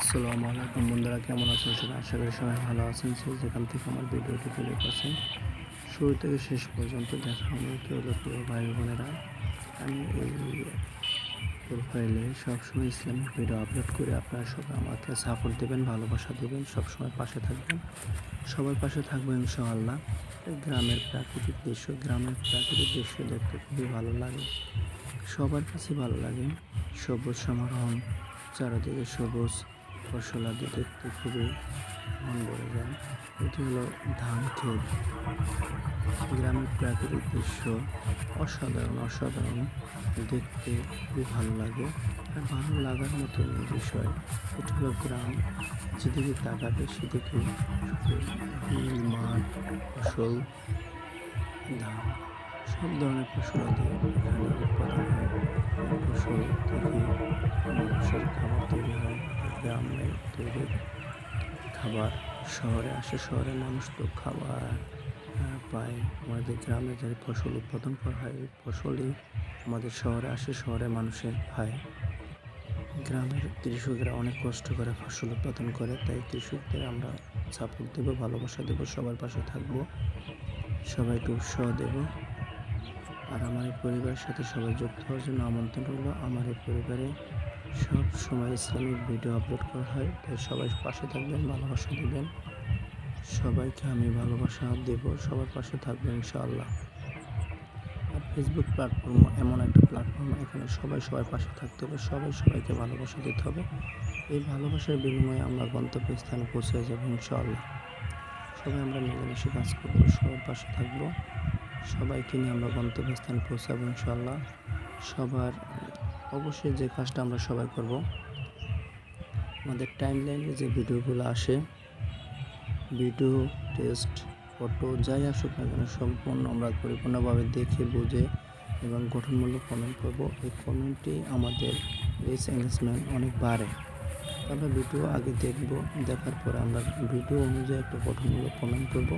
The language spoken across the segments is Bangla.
আসসালামু আলাইকুম বন্ধুরা, কেমন আছেন সবাই? আশা করি সবাই ভালো আছেন। সে যেখান থেকে আমার ভিডিওটি তুলে পাচ্ছেন, শুরু থেকে শেষ পর্যন্ত দেখা আমি কেউ প্রিয় ভাই বোনেরা। আমি এই প্রোফাইলে সবসময় ইসলামিক ভিডিও আপলোড করে আপনারা সবাই আমাকে সাপোর্ট দেবেন, ভালোবাসা দেবেন, সবসময় পাশে থাকবেন। সবার পাশে থাকব ইনশাআল্লাহ। গ্রামের প্রাকৃতিক দৃশ্য, গ্রামের প্রাকৃতিক দৃশ্য দেখতে খুবই ভালো লাগে। সবার কাছে ভালো লাগে। সবুজ সমারোহ, চারিদিকে সবুজ। ফসলাদি দেখতে খুবই মন ভরে যায়। এটি হলো ধান ক্ষেত গ্রামের প্রাকৃতিক দৃশ্য অসাধারণ অসাধারণ। দেখতে খুবই ভালো লাগে আর ভালো লাগার মতো বিষয়। এটা হলো গ্রাম, যেদিকে তাকাবে সেদিকে মাঠ, ফসল, ধান, সব ধরনের ফসলাদি এখানে উৎপাদন হয়। ফসল থেকে মানুষের খাবার তৈরি হয় গ্রামে তৈরি খাবার শহরে আসে, শহরে মানুষ তো খাবার পায়। আমাদের গ্রামে যে ফসল উৎপাদন করা হয় এই ফসলই আমাদের শহরে আসে, শহরে মানুষের খায়। গ্রামের কৃষকরা অনেক কষ্ট করে ফসল উৎপাদন করে, তাই কৃষকদের আমরা সাপোর্ট দেবো, ভালোবাসা দেবো, সবার পাশে থাকব, সবাইকে উৎসাহ দেবো। আর আমার এই পরিবারের সাথে সবাই যুক্ত হওয়ার জন্য আমন্ত্রণ রইল। আমার এই পরিবারে সব সময় ইসলামিক ভিডিও আপলোড করা হয়। তাই সবাই পাশে থাকবেন, ভালোবাসা দেবেন। সবাইকে আমি ভালোবাসা দেব, সবার পাশে থাকবেন ইনশাআল্লাহ। আর ফেসবুক প্ল্যাটফর্ম এমন একটা প্ল্যাটফর্ম এখানে সবাই সবার পাশে থাকতে হবে, সবাই সবাইকে ভালোবাসা দিতে হবে। এই ভালোবাসার বিনিময়ে আমরা গন্তব্যস্থানে পৌঁছে যাব ইনশাআল্লাহ। সবাই আমরা মিলেমিশে কাজ করব, সবার পাশে থাকব। সবাইকে নিয়ে আমরা গন্তব্যস্থানে পৌঁছাবো ইনশাআল্লাহ। সবার অবশ্যই যে কাজটা আমরা সবাই করব, আমাদের টাইম লাইনে যে ভিডিওগুলো আসে ভিডিও টেস্ট ফটো যাই আসুক না কেন, সম্পূর্ণ আমরা পরিপূর্ণভাবে দেখে, বুঝে এবং গঠনমূলক কমেন্ট করব। এই কমেন্টটি আমাদের রিচ এঙ্গেজমেন্ট অনেক বাড়ে। আমরা ভিডিও আগে দেখব, দেখার পরে আমরা ভিডিও অনুযায়ী একটা গঠনমূলক কমেন্ট করব।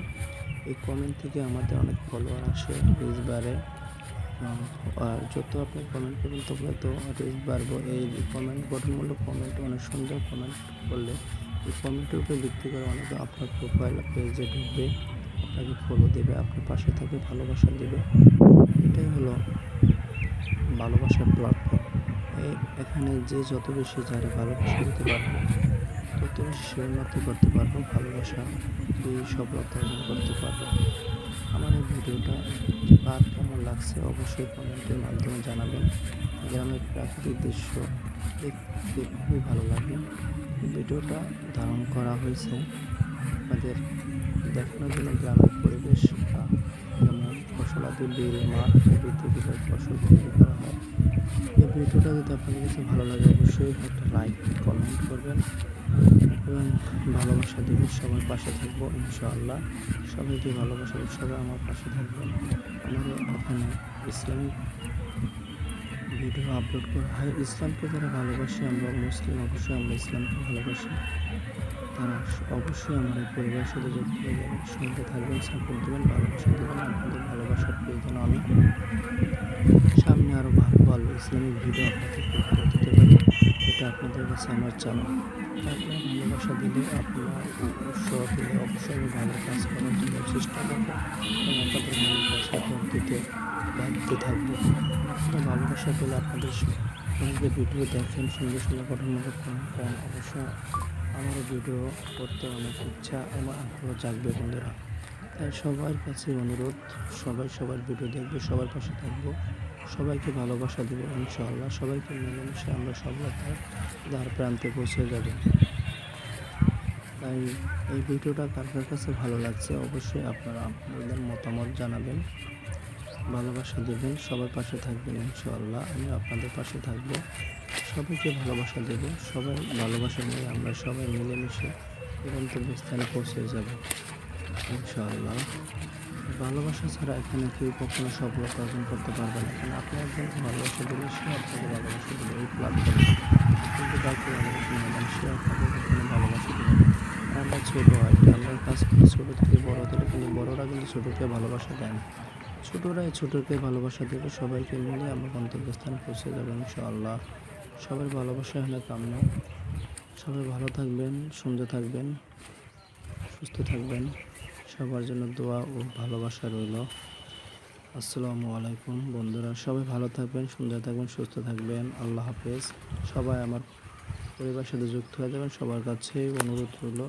এই কমেন্ট থেকে আমাদের অনেক ফলোয়ার আসে রিচ বাড়ে। আর যত আপনি কমেন্ট করবেন তত তো রিচ বাড়বো। এই কমেন্ট গঠনমূলক কমেন্ট অনেক সুন্দর কমেন্ট করলে এই কমেন্টের উপরে ভিত্তি করে অনেকে আপনার প্রোফাইল পেজে ঢুকবে, আপনাকে ফলো দেবে, আপনার পাশে থেকে ভালোবাসা দেবে। এটাই হলো ভালোবাসার প্ল্যাটফর্ম এই এখানে যে যত বেশি যারা ভালোবাসা দিতে পারবে, তত বেশি উন্নতি করতে পারব, ভালোবাসা সফলতা অর্জন করতে পারব। আমার এই ভিডিওটা কার কেমন লাগছে অবশ্যই কমেন্টের মাধ্যমে জানাবেন। গ্রামের প্রাকৃতিক দৃশ্য দেখতে খুবই ভালো লাগে। ভিডিওটা ধারণ করা হয়েছে আমাদের দেখানোর জন্য গ্রামের পরিবেশ যেমন ফসলাদি, বিল, মাঠ নদীতে ফসল তৈরি করা হয়। এই ভিডিওটা যদি আপনাদের কাছে ভালো লাগে অবশ্যই একটা লাইক, কমেন্ট করবেন। এবং ভালোবাসা দেবেন সবার পাশে থাকব ইনশাআল্লাহ। সবাইকে ভালোবাসা সবাই আমার পাশে থাকবেন আমাদের এখানে ইসলামিক ভিডিও আপলোড করা হয়। ইসলামকে যারা ভালোবাসে, আমরা মুসলিম, অবশ্যই আমরা ইসলামকে ভালোবাসি। তারা অবশ্যই এই পরিবারের সাথে যুক্ত হয়ে যাবেন সঙ্গে থাকবেন সাপোর্ট দেবেন, ভালোবাসা দেবেন। আপনাদের ভালোবাসার প্রয়োজন আমি। সামনে আরও ভালো ভালো ইসলামিক ভিডিও আপনাদের দিতে পারি এটা আপনাদের কাছে আমার চাওয়া আপনারা ভালোবাসা দিলে আপনারা উৎসাহ দিলে অবশ্যই ভালো কাজ করার জন্য চেষ্টা করব এবং আপনাদের ভালোবাসা উপহার দিতে বাড়তে থাকব আপনারা ভালোবাসা পেলে আপনাদের স- ভিডিও দেখেন সুন্দর সুন্দর কমেন্ট করেন। অবশ্যই আমারও ভিডিও করতে অনেক ইচ্ছা এবং আগ্রহ জাগবে বন্ধুরা। তাই সবার কাছে অনুরোধ, সবাই সবার ভিডিও দেখবে, সবার পাশে থাকব। সবাইকে ভালোবাসা দেবো ইনশাআল্লাহ। সবাইকে মিলেমিশে আমরা সফলতার দ্বার প্রান্তে পৌঁছে যাব। তাই এই ভিডিওটা কার কাছে ভালো লাগছে অবশ্যই আপনারা আপনাদের মতামত জানাবেন, ভালোবাসা দেবেন, সবার পাশে থাকবেন ইনশাআল্লাহ। আমি আপনাদের পাশে থাকব, সবাইকে ভালোবাসা দেব, সবাই ভালোবাসা নিয়ে আমরা সবাই মিলেমিশে গন্তব্যস্থানে পৌঁছে যাব। ইনশাআল্লাহ। ভালোবাসা ছাড়া এখানে কেউ কখনো সফলতা অর্জন করতে পারবে না। কারণ আপনি একজনকে ভালোবাসা দিলে সে আপনাকে ভালোবাসা দিলে এই প্ল্যাটফর্মে ভালোবাসা সে আপনাকে ভালোবাসা আর আমরা ছোটো হয় আমরা কাজ ছোটো থেকে বড় হতে কিন্তু বড়রা কিন্তু ছোটোকে ভালোবাসা দেন। না ছোটরাই ছোটকে ভালোবাসা দেবে সবাইকে মিলে আমরা গন্তব্যস্থানে পৌঁছে যাব ইনশাআল্লাহ। সবার ভালোবাসা হলে কামনা সবাই ভালো থাকবেন, সুন্দর থাকবেন, সুস্থ থাকবেন। সবার জন্য দোয়া ও ভালোবাসা রইল। আসসালামু আলাইকুম বন্ধুরা, সবাই ভালো থাকবেন, সুন্দর থাকবেন, সুস্থ থাকবেন। আল্লাহ হাফেজ। সবাই আমার পরিবারের সাথে যুক্ত হয়ে যাবেন। সবার কাছে অনুরোধ রইল